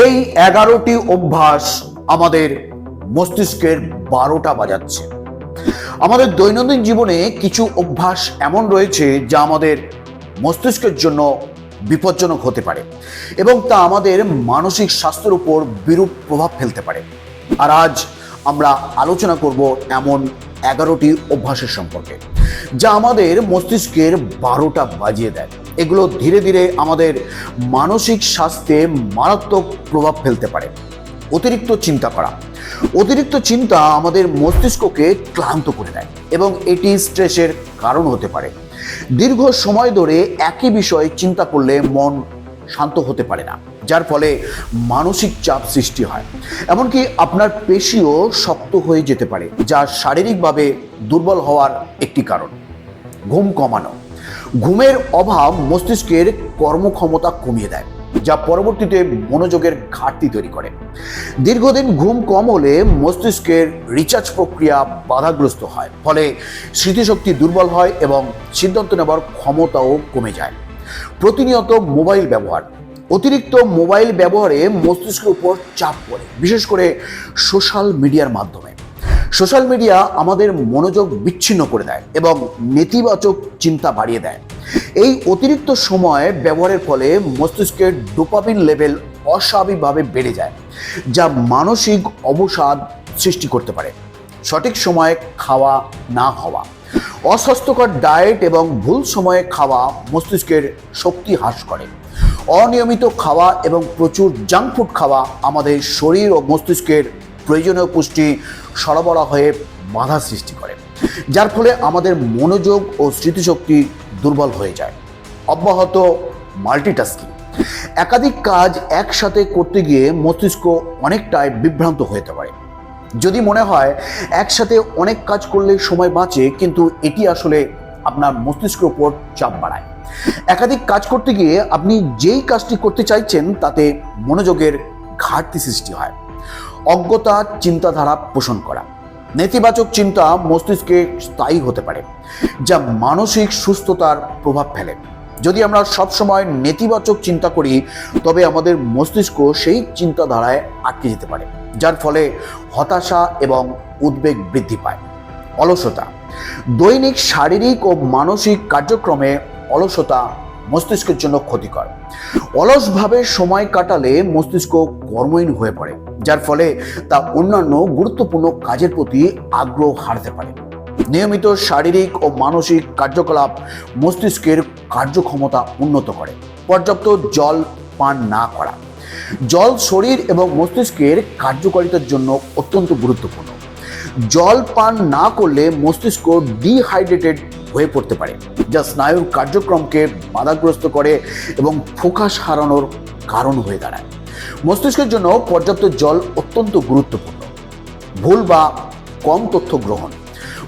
এই এগারোটি অভ্যাস আমাদের মস্তিষ্কের বারোটা বাজাচ্ছে। আমাদের দৈনন্দিন জীবনে কিছু অভ্যাস এমন রয়েছে যা আমাদের মস্তিষ্কের জন্য বিপজ্জনক হতে পারে এবং তা আমাদের মানসিক স্বাস্থ্যের উপর বিরূপ প্রভাব ফেলতে পারে। আর আজ আমরা আলোচনা করব এমন এগারোটি অভ্যাসের সম্পর্কে যা আমাদের মস্তিষ্কের বারোটা বাজিয়ে দেয়। এগুলো ধীরে ধীরে আমাদের মানসিক স্বাস্থ্যে মারাত্মক প্রভাব ফেলতে পারে। অতিরিক্ত চিন্তা করা। অতিরিক্ত চিন্তা আমাদের মস্তিষ্ককে ক্লান্ত করে দেয় এবং এটি স্ট্রেসের কারণ হতে পারে। দীর্ঘ সময় ধরে একই বিষয়ে চিন্তা করলে মন শান্ত হতে পারে না, যার ফলে মানসিক চাপ সৃষ্টি হয়। এমনকি আপনার পেশিও শক্ত হয়ে যেতে পারে, যা শারীরিকভাবে দুর্বল হওয়ার একটি কারণ। ঘুম কমানো। ঘুমের অভাব মস্তিষ্কের কর্মক্ষমতা কমিয়ে দেয়, যা পরবর্তীতে মনোযোগের ঘাটতি তৈরি করে। দীর্ঘদিন ঘুম কম হলে মস্তিষ্কের রিচার্জ প্রক্রিয়া বাধাগ্রস্ত হয়, ফলে স্মৃতিশক্তি দুর্বল হয় এবং সিদ্ধান্ত নেবার ক্ষমতাও কমে যায়। প্রতিনিয়ত মোবাইল ব্যবহার, অতিরিক্ত মোবাইল ব্যবহারে মস্তিষ্কের উপর চাপ পড়ে, বিশেষ করে সোশ্যাল মিডিয়ার মাধ্যমে। সোশ্যাল মিডিয়া আমাদের মনোযোগ বিচ্ছিন্ন করে দেয় এবং নেতিবাচক চিন্তা বাড়িয়ে দেয়। এই অতিরিক্ত সময় ব্যবহারের ফলে মস্তিষ্কের ডোপামিন লেভেল অস্বাভাবিকভাবে বেড়ে যায়, যা মানসিক অবসাদ সৃষ্টি করতে পারে। সঠিক সময়ে খাওয়া না হওয়া, অস্বাস্থ্যকর ডায়েট এবং ভুল সময়ে খাওয়া মস্তিষ্কের শক্তি হ্রাস করে। অনিয়মিত খাওয়া এবং প্রচুর জাঙ্ক ফুড খাওয়া আমাদের শরীর ও মস্তিষ্কের প্রয়োজনীয় পুষ্টি সরবরাহে বাধা সৃষ্টি করে, যার ফলে আমাদের মনোযোগ ও স্মৃতিশক্তি দুর্বল হয়ে যায়। অব্যাহত মাল্টিটাস্কিং। একাধিক কাজ একসাথে করতে গিয়ে মস্তিষ্ক অনেকটাই বিভ্রান্ত হতে পারে। যদি মনে হয় একসাথে অনেক কাজ করলে সময় বাঁচে, কিন্তু এটি আসলে আপনার মস্তিষ্কের উপর চাপ বাড়ায়। একাধিক কাজ করতে গিয়ে আপনি যেই কাজটি করতে চাইছেন, তাতে মনোযোগের ঘাটতি সৃষ্টি হয়। অজ্ঞতা, চিন্তাধারা পোষণ করা। নেতিবাচক চিন্তা মস্তিষ্কে স্থায়ী হতে পারে, যা মানসিক সুস্থতার প্রভাব ফেলে। যদি আমরা সবসময় নেতিবাচক চিন্তা করি, তবে আমাদের মস্তিষ্ক সেই চিন্তাধারায় আটকে যেতে পারে, যার ফলে হতাশা এবং উদ্বেগ বৃদ্ধি পায়। অলসতা। দৈনিক শারীরিক ও মানসিক কার্যক্রমে অলসতা মস্তিষ্কের জন্য ক্ষতিকর। অলসভাবে সময় কাটালে মস্তিষ্ক কর্মহীন হয়ে পড়ে, যার ফলে তা অন্যান্য গুরুত্বপূর্ণ কাজের প্রতি আগ্রহ হারাতে পারে। নিয়মিত শারীরিক ও মানসিক কার্যকলাপ মস্তিষ্কের কার্যক্ষমতা উন্নত করে। পর্যাপ্ত জল পান না করা। জল শরীর এবং মস্তিষ্কের কার্যকারিতার জন্য অত্যন্ত গুরুত্বপূর্ণ। জল পান না করলে মস্তিষ্ক ডিহাইড্রেটেড হয়ে পড়তে পারে, যা স্নায়ুর কার্যক্রমকে বাধাগ্রস্ত করে এবং ফোকাস হারানোর কারণ হয়ে দাঁড়ায়। মস্তিষ্কের জন্য পর্যাপ্ত জল অত্যন্ত গুরুত্বপূর্ণ। ভুল বা কম তথ্য গ্রহণ।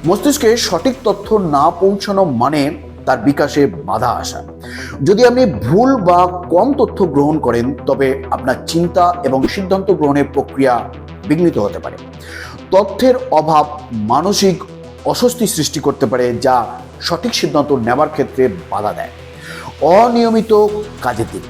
মস্তিষ্কে সঠিক তথ্য না পৌঁছানো মানে তার বিকাশে বাধা আসা। যদি আপনি ভুল বা কম তথ্য গ্রহণ করেন, তবে আপনার চিন্তা এবং সিদ্ধান্ত গ্রহণের প্রক্রিয়া বিঘ্নিত হতে পারে। তথ্যের অভাব মানসিক অস্বস্তি সৃষ্টি করতে পারে, যা সঠিক সিদ্ধান্ত নেওয়ার ক্ষেত্রে বাধা দেয়। অনিয়মিত কাজের দিন।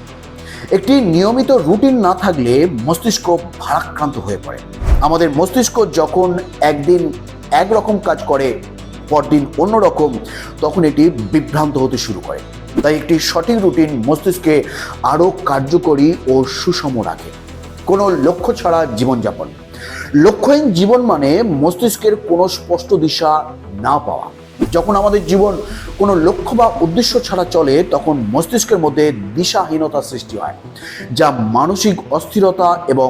একটি নিয়মিত রুটিন না থাকলে মস্তিষ্ক ভারাক্রান্ত হয়ে পড়ে। আমাদের মস্তিষ্ক যখন একদিন একরকম কাজ করে, পরদিন অন্যরকম, তখন এটি বিভ্রান্ত হতে শুরু করে। তাই একটি সঠিক রুটিন মস্তিষ্কে আরও কার্যকরী ও সুষম রাখে। কোনো লক্ষ্য ছাড়া জীবনযাপন। লক্ষ্যহীন জীবন মানে মস্তিষ্কের কোনো স্পষ্ট দিশা না পাওয়া। যখন আমাদের জীবন কোনো লক্ষ্য বা উদ্দেশ্য ছাড়া চলে, তখন মস্তিষ্কের মধ্যে দিশাহীনতা সৃষ্টি হয়, যা মানসিক অস্থিরতা এবং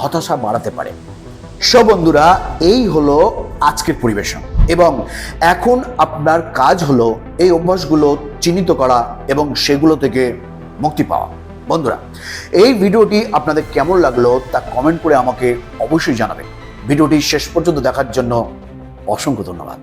হতাশা বাড়াতে পারে। সব বন্ধুরা, এই হলো আজকের পরিবেশন এবং এখন আপনার কাজ হলো এই অভ্যাসগুলো চিহ্নিত করা এবং সেগুলো থেকে মুক্তি পাওয়া। বন্ধুরা, এই ভিডিওটি আপনাদের কেমন লাগল তা কমেন্ট করে আমাকে অবশ্যই জানাবেন। ভিডিওটি শেষ পর্যন্ত দেখার জন্য অসংখ্য ধন্যবাদ।